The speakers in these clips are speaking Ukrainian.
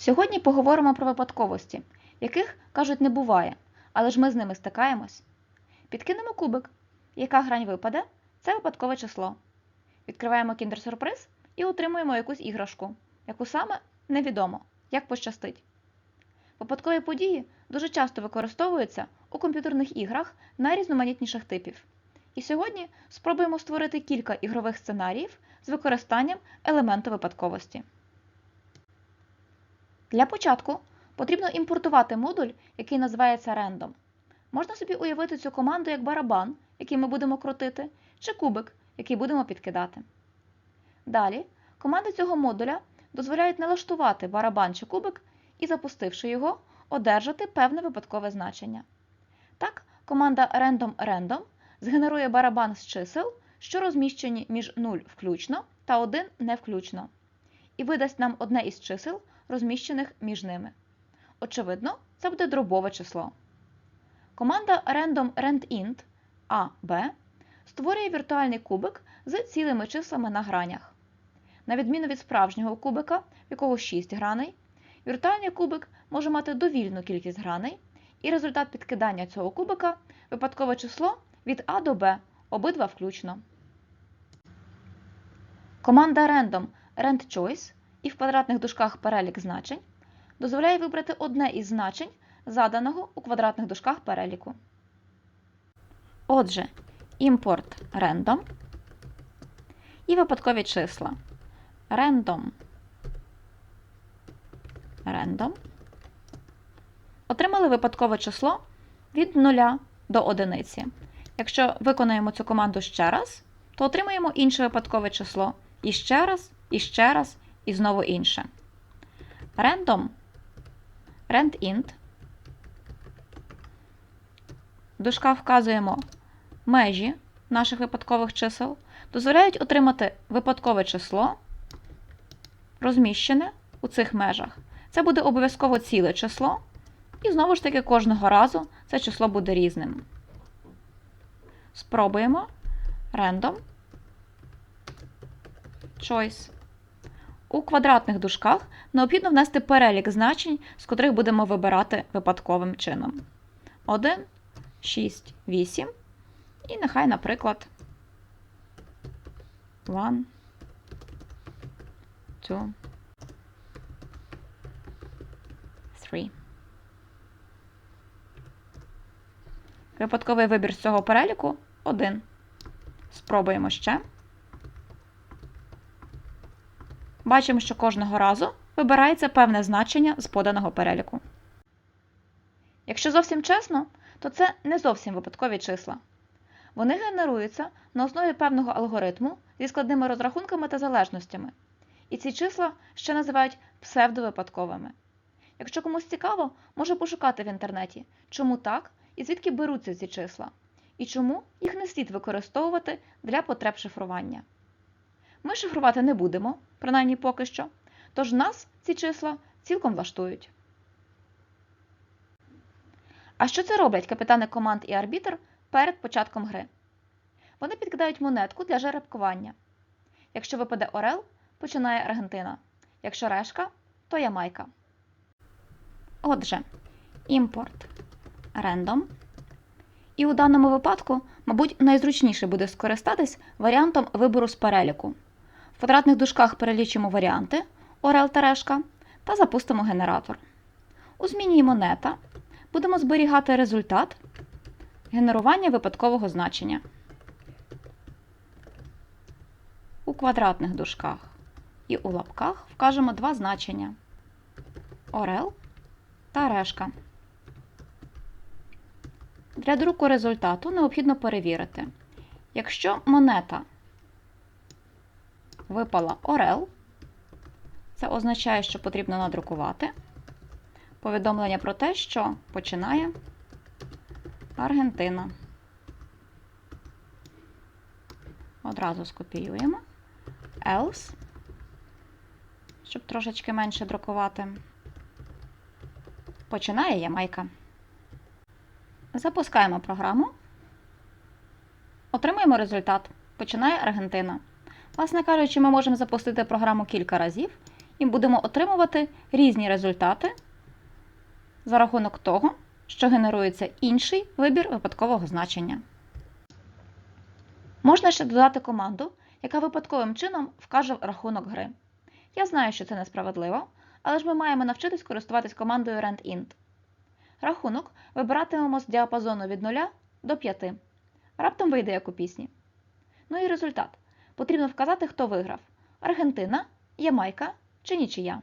Сьогодні поговоримо про випадковості, яких, кажуть, не буває, але ж ми з ними стикаємось. Підкинемо кубик. Яка грань випаде? Це випадкове число. Відкриваємо кіндер-сюрприз і отримуємо якусь іграшку, яку саме невідомо, як пощастить. Випадкові події дуже часто використовуються у комп'ютерних іграх найрізноманітніших типів. І сьогодні спробуємо створити кілька ігрових сценаріїв з використанням елементу випадковості. Для початку потрібно імпортувати модуль, який називається Random. Можна собі уявити цю команду як барабан, який ми будемо крутити, чи кубик, який будемо підкидати. Далі команди цього модуля дозволяють налаштувати барабан чи кубик і, запустивши його, одержати певне випадкове значення. Так, команда Random Random згенерує барабан з чисел, що розміщені між 0 включно та 1 не включно, і видасть нам одне із чисел, розміщених між ними. Очевидно, це буде дробове число. Команда Random RandInt A, B створює віртуальний кубик з цілими числами на гранях. На відміну від справжнього кубика, в якого 6 граней, віртуальний кубик може мати довільну кількість граней, і результат підкидання цього кубика випадкове число від А до Б, обидва включно. Команда Random RandChoice і в квадратних дужках перелік значень дозволяє вибрати одне із значень, заданого у квадратних дужках переліку. Отже, імпорт random і випадкові числа. Random. Random. Отримали випадкове число від 0 до 1. Якщо виконаємо цю команду ще раз, то отримаємо інше випадкове число. І ще раз, і ще раз, і знову інше. Random. RandInt. В дужках вказуємо межі наших випадкових чисел, дозволяють отримати випадкове число, розміщене у цих межах. Це буде обов'язково ціле число, і знову ж таки кожного разу це число буде різним. Спробуємо random choice. У квадратних дужках необхідно внести перелік значень, з котрих будемо вибирати випадковим чином. 1, 6, 8. І нехай, наприклад, 1, 2, 3. Випадковий вибір з цього переліку 1. Спробуємо ще. Бачимо, що кожного разу вибирається певне значення з поданого переліку. Якщо зовсім чесно, то це не зовсім випадкові числа. Вони генеруються на основі певного алгоритму зі складними розрахунками та залежностями. І ці числа ще називають псевдовипадковими. Якщо комусь цікаво, може пошукати в інтернеті, чому так і звідки беруться ці числа, і чому їх не слід використовувати для потреб шифрування. Ми шифрувати не будемо, принаймні поки що, тож нас ці числа цілком влаштують. А що це роблять капітани команд і арбітр перед початком гри? Вони підкидають монетку для жеребкування. Якщо випаде Орел, починає Аргентина. Якщо решка, то Ямайка. Отже, імпорт random. І у даному випадку, мабуть, найзручніше буде скористатись варіантом вибору з переліку. В квадратних дужках перелічимо варіанти Орел та решка та запустимо генератор. У зміні монета будемо зберігати результат генерування випадкового значення. У квадратних дужках і у лапках вкажемо два значення Орел та решка. Для друку результату необхідно перевірити, якщо монета випала Орел, це означає, що потрібно надрукувати повідомлення про те, що починає Аргентина. Одразу скопіюємо. Else, щоб трошечки менше друкувати. Починає Ямайка. Запускаємо програму. Отримуємо результат. Починає Аргентина. Власне кажучи, ми можемо запустити програму кілька разів і будемо отримувати різні результати за рахунок того, що генерується інший вибір випадкового значення. Можна ще додати команду, яка випадковим чином вкаже рахунок гри. Я знаю, що це несправедливо, але ж ми маємо навчитись користуватись командою randint. Рахунок вибиратимемо з діапазону від 0 до 5. Раптом вийде як у пісні. Ну і результат. Потрібно вказати, хто виграв: Аргентина, Ямайка чи нічия.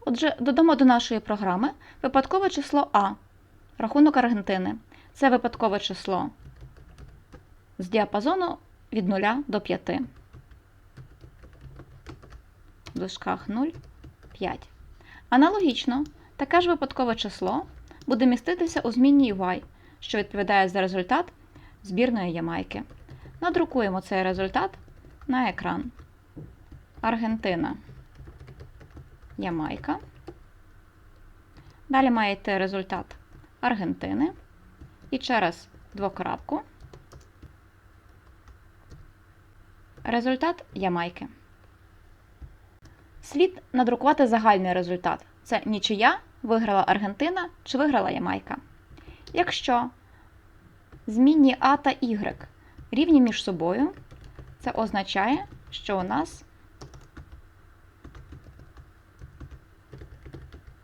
Отже, додамо до нашої програми випадкове число А. Рахунок Аргентини. Це випадкове число з діапазону від 0 до 5. В дужках 0, 5. Аналогічно, таке ж випадкове число буде міститися у змінній y, що відповідає за результат збірної Ямайки. Надрукуємо цей результат на екран. Аргентина. Ямайка. Далі має йти результат Аргентини. І через двокрапку результат Ямайки. Слід надрукувати загальний результат. Це нічия, виграла Аргентина чи виграла Ямайка. Якщо змінні А та Y рівні між собою, це означає, що у нас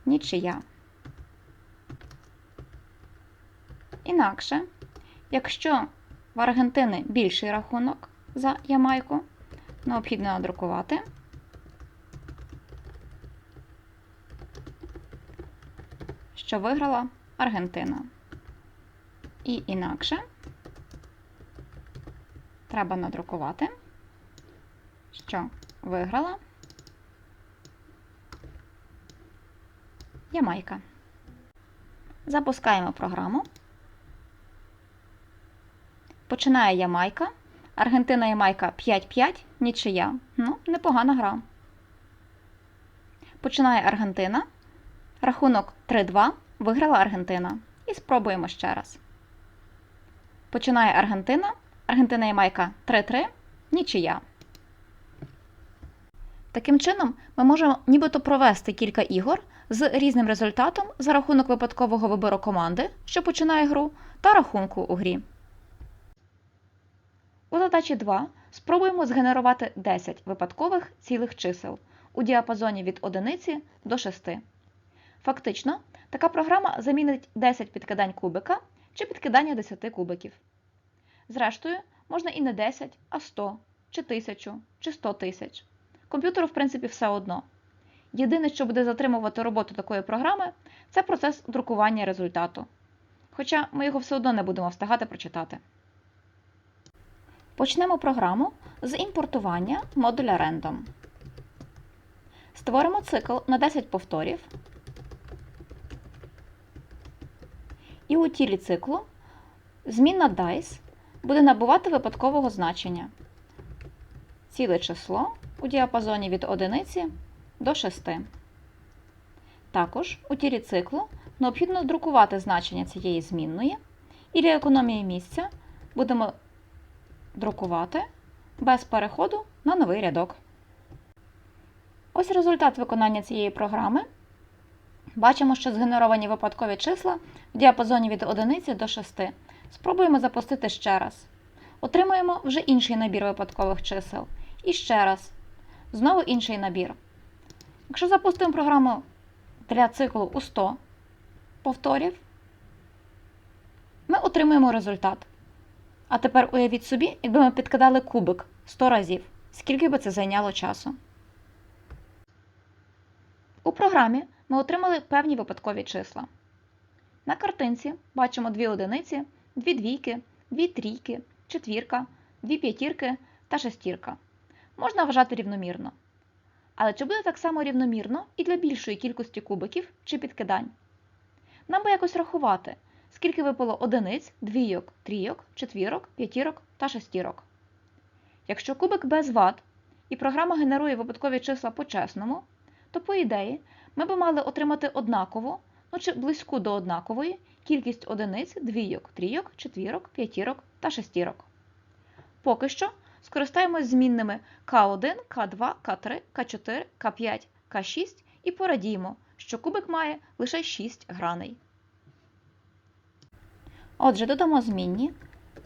нічия. Інакше, якщо в Аргентини більший рахунок за Ямайку, необхідно надрукувати що виграла Аргентина. І інакше треба надрукувати, що виграла Ямайка. Запускаємо програму. Починає Ямайка. Аргентина Ямайка 5-5, нічия. Ну, непогана гра. Починає Аргентина. Рахунок 3-2 виграла Аргентина. І спробуємо ще раз. Починає Аргентина. Аргентина Ямайка 3-3, нічия. Таким чином, ми можемо нібито провести кілька ігор з різним результатом за рахунок випадкового вибору команди, що починає гру, та рахунку у грі. У задачі 2 спробуємо згенерувати 10 випадкових цілих чисел у діапазоні від 1 до 6. Фактично, така програма замінить 10 підкидань кубика чи підкидання 10 кубиків. Зрештою, можна і не 10, а 100, чи 1000, чи 100 тисяч. Комп'ютеру, в принципі, все одно. Єдине, що буде затримувати роботу такої програми, це процес друкування результату. Хоча ми його все одно не будемо встигати прочитати. Почнемо програму з імпортування модуля Random. Створимо цикл на 10 повторів. І у тілі циклу змінна dice буде набувати випадкового значення. Ціле число у діапазоні від 1 до 6. Також у тілі циклу необхідно друкувати значення цієї змінної, і для економії місця будемо друкувати без переходу на новий рядок. Ось результат виконання цієї програми. Бачимо, що згенеровані випадкові числа в діапазоні від 1 до 6. Спробуємо запустити ще раз. Отримуємо вже інший набір випадкових чисел. І ще раз. Знову інший набір. Якщо запустимо програму для циклу у 100 повторів, ми отримуємо результат. А тепер уявіть собі, якби ми підкидали кубик 100 разів, скільки би це зайняло часу. У програмі ми отримали певні випадкові числа. На картинці бачимо дві одиниці, дві двійки, дві трійки, четвірка, дві п'ятірки та шестірка. Можна вважати рівномірно. Але чи буде так само рівномірно і для більшої кількості кубиків чи підкидань? Нам би якось рахувати, скільки випало одиниць, двійок, трійок, четвірок, п'ятірок та шестірок. Якщо кубик без вад і програма генерує випадкові числа по-чесному, то, по ідеї, ми би мали отримати однакову, ну чи близьку до однакової кількість одиниць, двійок, трійок, четвірок, п'ятірок та шестірок. Поки що скористаємось змінними К1, К2, К3, К4, К5, К6 і порадіємо, що кубик має лише 6 граней. Отже, додамо змінні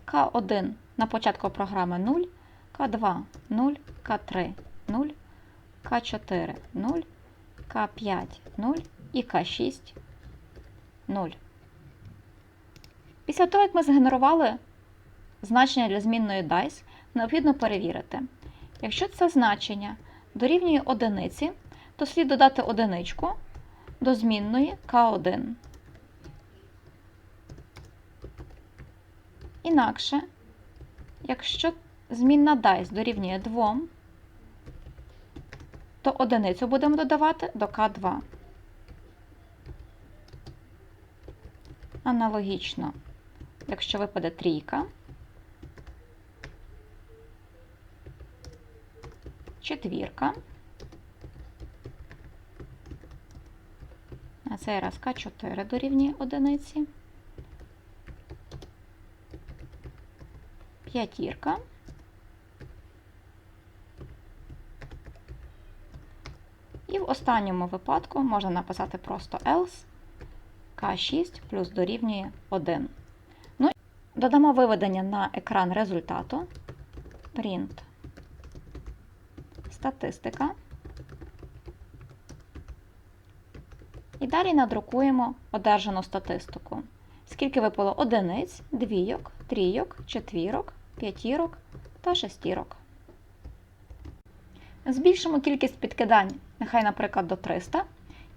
К1 на початку програми 0, К2 0, К3 0, К4 0, К5 0 і К6 0. Після того, як ми згенерували значення для змінної dice, необхідно перевірити. Якщо це значення дорівнює одиниці, то слід додати одиничку до змінної К1. Інакше, якщо змінна dice дорівнює 2, то одиницю будемо додавати до К2. Аналогічно, якщо випаде трійка, четвірка, на цей раз К4 дорівнює одиниці, п'ятірка, і в останньому випадку можна написати просто else. К6 плюс дорівнює 1. Додамо виведення на екран результату. Print. Статистика. І далі надрукуємо одержану статистику. Скільки випало одиниць, двійок, трійок, четвірок, п'ятірок та шестірок. Збільшимо кількість підкидань, нехай, наприклад, до 300,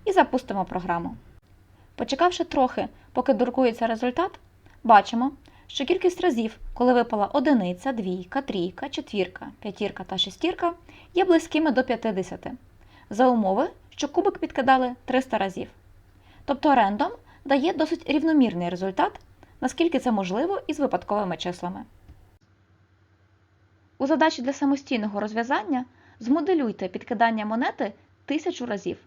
і запустимо програму. Почекавши трохи, поки друкується результат, бачимо, що кількість разів, коли випала одиниця, двійка, трійка, четвірка, п'ятірка та шестірка, є близькими до 50, за умови, що кубик підкидали 300 разів. Тобто рендом дає досить рівномірний результат, наскільки це можливо із випадковими числами. У задачі для самостійного розв'язання змоделюйте підкидання монети тисячу разів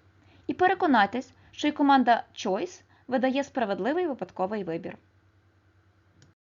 і переконайтесь, що і команда Choice видає справедливий випадковий вибір.